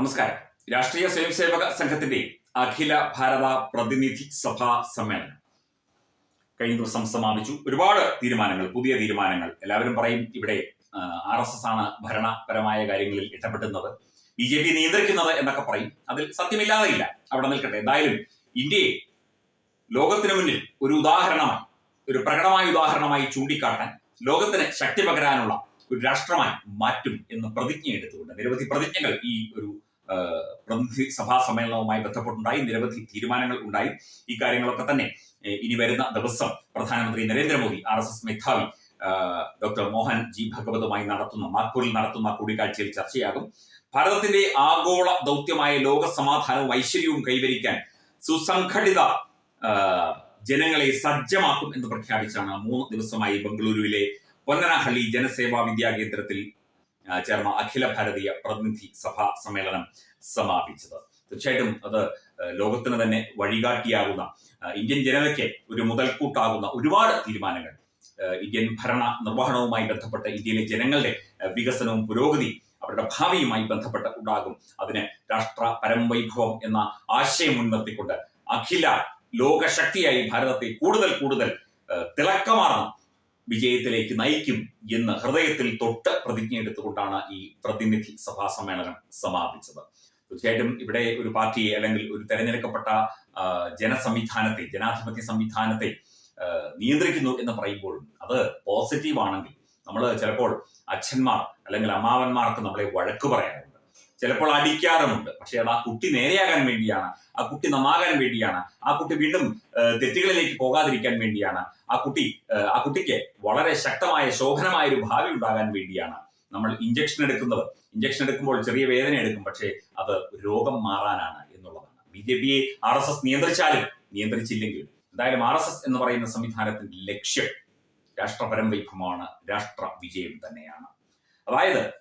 നമസ്കാരം. രാഷ്ട്രീയ സ്വയംസേവക സംഘത്തിന്റെ അഖില ഭാരത പ്രതിനിധി സഭാ സമ്മേളനം. കഴിഞ്ഞ ദിവസം സമാപിച്ചു. ഒരുപാട് തീരുമാനങ്ങൾ പുതിയ തീരുമാനങ്ങൾ. എല്ലാവരും പറയും ഇവിടെ ആർ എസ് എസ് ആണ് ഭരണപരമായ കാര്യങ്ങളിൽ ഇടപെടുന്നത്. ബി ജെ പി നിയന്ത്രിക്കുന്നത് എന്നൊക്കെ പറയും. അതിൽ സത്യമില്ലാതെയില്ല. അവിടെ നിൽക്കട്ടെ. എന്തായാലും ഇന്ത്യയെ ലോകത്തിന് മുന്നിൽ ഒരു ഉദാഹരണമായി ഒരു പ്രകടമായ ഉദാഹരണമായി ചൂണ്ടിക്കാട്ടാൻ ലോകത്തിന് ശക്തി പകരാനുള്ള ഒരു രാഷ്ട്രമായി മാറ്റും എന്ന് പ്രതിജ്ഞ എടുത്തുകൊണ്ട് നിരവധി പ്രതിജ്ഞകൾ ഈ ഒരു പ്രതിനിധി സഭാ സമ്മേളനവുമായി ബന്ധപ്പെട്ടുണ്ടായി. നിരവധി തീരുമാനങ്ങൾ ഉണ്ടായി. ഈ കാര്യങ്ങളൊക്കെ തന്നെ ഇനി വരുന്ന ദിവസം പ്രധാനമന്ത്രി നരേന്ദ്രമോദി ആർ എസ് എസ് മേധാവി ഡോക്ടർ മോഹൻ ജി ഭഗവതുമായി നടത്തുന്ന നാഗ്പൂരിൽ നടത്തുന്ന കൂടിക്കാഴ്ചയിൽ ചർച്ചയാകും. ഭാരതത്തിന്റെ ആഗോള ദൗത്യമായ ലോക സമാധാനവും ഐശ്വര്യവും കൈവരിക്കാൻ സുസംഘടിത ജനങ്ങളെ സജ്ജമാക്കും എന്ന് പ്രഖ്യാപിച്ചാണ് മൂന്ന് ദിവസമായി ബംഗളൂരുവിലെ പൊന്നനഹള്ളി ജനസേവാ വിദ്യാകേന്ദ്രത്തിൽ ചേർന്ന അഖില ഭാരതീയ പ്രതിനിധി സഭാ സമ്മേളനം സമാപിച്ചത്. തീർച്ചയായിട്ടും അത് ലോകത്തിന് തന്നെ വഴികാട്ടിയാകുന്ന ഇന്ത്യൻ ജനതയ്ക്ക് ഒരു മുതൽക്കൂട്ടാകുന്ന ഒരുപാട് തീരുമാനങ്ങൾ ഇന്ത്യൻ ഭരണ നിർവഹണവുമായി ബന്ധപ്പെട്ട് ഇന്ത്യയിലെ ജനങ്ങളുടെ വികസനവും പുരോഗതി അവരുടെ ഭാവിയുമായി ബന്ധപ്പെട്ട് ഉണ്ടാകും. അതിന് രാഷ്ട്ര പരംവൈഭവം എന്ന ആശയം മുൻനിർത്തിക്കൊണ്ട് അഖില ലോകശക്തിയായി ഭാരതത്തെ കൂടുതൽ കൂടുതൽ തിളക്കമാർന്ന വിജയത്തിലേക്ക് നയിക്കും എന്ന് ഹൃദയത്തിൽ തൊട്ട് പ്രതിജ്ഞ എടുത്തുകൊണ്ടാണ് ഈ പ്രതിനിധി സഭാ സമ്മേളനം സമാപിച്ചത്. തീർച്ചയായിട്ടും ഇവിടെ ഒരു പാർട്ടിയെ അല്ലെങ്കിൽ ഒരു തെരഞ്ഞെടുക്കപ്പെട്ട ജനസംവിധാനത്തെ ജനാധിപത്യ സംവിധാനത്തെ നിയന്ത്രിക്കുന്നു എന്ന് പറയുമ്പോഴും അത് പോസിറ്റീവ് ആണെങ്കിൽ നമ്മൾ ചിലപ്പോൾ അച്ഛന്മാർ അല്ലെങ്കിൽ അമ്മാവന്മാർക്ക് നമ്മളെ വഴക്ക് പറയാറുണ്ട്. ചിലപ്പോൾ അടിക്കാറുമുണ്ട്. പക്ഷെ അത് ആ കുട്ടി നേരെയാകാൻ വേണ്ടിയാണ്. ആ കുട്ടി നന്നാകാൻ വേണ്ടിയാണ്. ആ കുട്ടി വീണ്ടും തെറ്റുകളിലേക്ക് പോകാതിരിക്കാൻ വേണ്ടിയാണ്. ആ കുട്ടി ആ, കുട്ടിക്ക് വളരെ ശക്തമായ ശോഭനമായ ഒരു ഭാവി ഉണ്ടാകാൻ വേണ്ടിയാണ്. നമ്മൾ ഇഞ്ചക്ഷൻ എടുക്കുന്നത്. ഇഞ്ചക്ഷൻ എടുക്കുമ്പോൾ ചെറിയ വേദന എടുക്കും. പക്ഷേ അത് രോഗം മാറാനാണ് എന്നുള്ളതാണ്. ബി ജെ പിയെ ആർ എസ് എസ് നിയന്ത്രിച്ചാലും നിയന്ത്രിച്ചില്ലെങ്കിലും എന്തായാലും ആർ എസ് എസ് എന്ന് പറയുന്ന സംവിധാനത്തിന്റെ ലക്ഷ്യം രാഷ്ട്രപരംവൈഭവമാണ് രാഷ്ട്ര വിജയം തന്നെയാണ്. അതായത്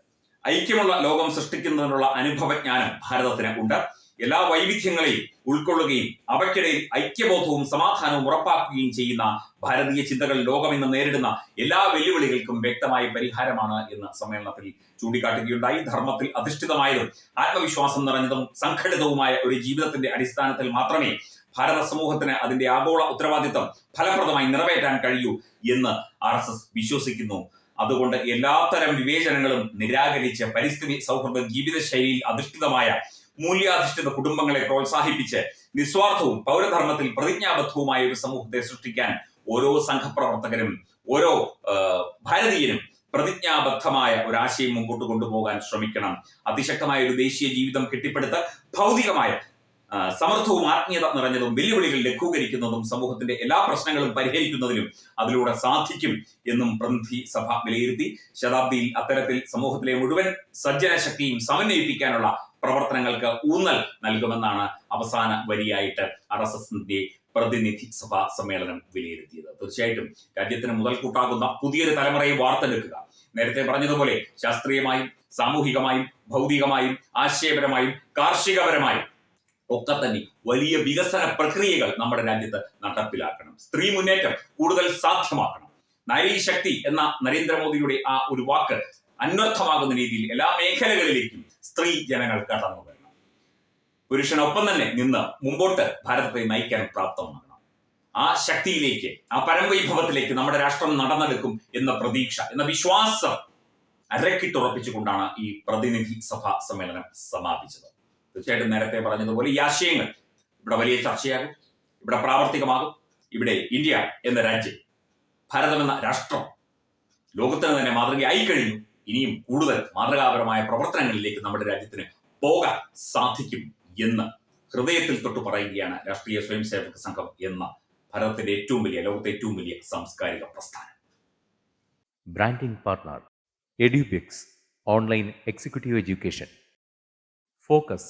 ഐക്യമുള്ള ലോകം സൃഷ്ടിക്കുന്നതിനുള്ള അനുഭവജ്ഞാനം ഭാരതത്തിന് ഉണ്ട്. എല്ലാ വൈവിധ്യങ്ങളെയും ഉൾക്കൊള്ളുകയും അവയ്ക്കിടയിൽ ഐക്യബോധവും സമാധാനവും ഉറപ്പാക്കുകയും ചെയ്യുന്ന ഭാരതീയ ചിന്തകൾ ലോകം ഇന്ന് നേരിടുന്ന എല്ലാ വെല്ലുവിളികൾക്കും വ്യക്തമായ പരിഹാരമാണ് എന്ന് സമ്മേളനത്തിൽ ചൂണ്ടിക്കാട്ടുകയുണ്ടായി. ധർമ്മത്തിൽ അധിഷ്ഠിതമായതും ആത്മവിശ്വാസം നിറഞ്ഞതും സംഘടിതവുമായ ഒരു ജീവിതത്തിന്റെ അടിസ്ഥാനത്തിൽ മാത്രമേ ഭാരത സമൂഹത്തിന് അതിന്റെ ആഗോള ഉത്തരവാദിത്തം ഫലപ്രദമായി നിറവേറ്റാൻ കഴിയൂ എന്ന് ആർ വിശ്വസിക്കുന്നു. അതുകൊണ്ട് എല്ലാത്തരം വിവേചനങ്ങളും നിരാകരിച്ച് പരിസ്ഥിതി സൗഹൃദ ജീവിതശൈലിയിൽ അധിഷ്ഠിതമായ മൂല്യാധിഷ്ഠിത കുടുംബങ്ങളെ പ്രോത്സാഹിപ്പിച്ച് നിസ്വാർത്ഥവും പൗരധർമ്മത്തിൽ പ്രതിജ്ഞാബദ്ധവുമായ ഒരു സമൂഹത്തെ സൃഷ്ടിക്കാൻ ഓരോ സംഘപ്രവർത്തകരും ഓരോ ഭാരതീയനും പ്രതിജ്ഞാബദ്ധമായ ഒരാശയം മുമ്പോട്ട് കൊണ്ടുപോകാൻ ശ്രമിക്കണം. അതിശക്തമായ ഒരു ദേശീയ ജീവിതം കെട്ടിപ്പടുത്ത് ഭൗതികമായ സമൃദ്ധവും ആത്മീയത നിറഞ്ഞതും വെല്ലുവിളികൾ ലഘൂകരിക്കുന്നതും സമൂഹത്തിന്റെ എല്ലാ പ്രശ്നങ്ങളും പരിഹരിക്കുന്നതിലും അതിലൂടെ സാധിക്കും എന്നും പ്രതിനിധി സഭ വിലയിരുത്തി. ശതാബ്ദിയിൽ അത്തരത്തിൽ സമൂഹത്തിലെ മുഴുവൻ സജ്ജന ശക്തിയും സമന്വയിപ്പിക്കാനുള്ള പ്രവർത്തനങ്ങൾക്ക് ഊന്നൽ നൽകുമെന്നാണ് അവസാന വരിയായിട്ട് ആർ എസ് എസിന്റെ പ്രതിനിധി സഭാ സമ്മേളനം വിലയിരുത്തിയത്. തീർച്ചയായിട്ടും രാജ്യത്തിന് മുതൽക്കൂട്ടാകുന്ന പുതിയൊരു തലമുറയെ വാർത്തെടുക്കുക. നേരത്തെ പറഞ്ഞതുപോലെ ശാസ്ത്രീയമായും സാമൂഹികമായും ഭൗതികമായും ആശയപരമായും കാർഷികപരമായും ഒക്കെ തന്നെ വലിയ വികസന പ്രക്രിയകൾ നമ്മുടെ രാജ്യത്ത് നടപ്പിലാക്കണം. സ്ത്രീ മുന്നേറ്റം കൂടുതൽ സാധ്യമാക്കണം. നാരീ ശക്തി എന്ന നരേന്ദ്രമോദിയുടെ ആ ഒരു വാക്ക് അന്വർത്ഥമാകുന്ന രീതിയിൽ എല്ലാ മേഖലകളിലേക്കും സ്ത്രീ ജനങ്ങൾ കടന്നു വരണം. പുരുഷനൊപ്പം തന്നെ നിന്ന് മുമ്പോട്ട് ഭാരതത്തെ നയിക്കാൻ പ്രാപ്തമാകണം. ആ ശക്തിയിലേക്ക് ആ പരംവൈഭവത്തിലേക്ക് നമ്മുടെ രാഷ്ട്രം നടന്നെടുക്കും എന്ന പ്രതീക്ഷ എന്ന വിശ്വാസം അരക്കിട്ടുറപ്പിച്ചുകൊണ്ടാണ് ഈ പ്രതിനിധി സഭാ സമ്മേളനം സമാപിച്ചത്. തീർച്ചയായിട്ടും നേരത്തെ പറഞ്ഞതുപോലെ ഈ ആശയങ്ങൾ ഇവിടെ വലിയ ചർച്ചയാകും ഇവിടെ പ്രാവർത്തികമാകും. ഇവിടെ ഇന്ത്യ എന്ന രാജ്യം ഭാരതം എന്ന രാഷ്ട്രം ലോകത്തിന് തന്നെ മാതൃകയായി കഴിഞ്ഞു ഇനിയും കൂടുതൽ മാതൃകാപരമായ പ്രവർത്തനങ്ങളിലേക്ക് നമ്മുടെ രാജ്യത്തിന് പോകാൻ സാധിക്കും എന്ന് ഹൃദയത്തിൽ തൊട്ട് പറയുകയാണ് രാഷ്ട്രീയ സ്വയം സേവക സംഘം എന്ന ഭാരതത്തിന്റെ ഏറ്റവും വലിയ ലോകത്തെ ഏറ്റവും വലിയ സാംസ്കാരിക പ്രസ്ഥാനം. Branding partner Edubix online executive education focus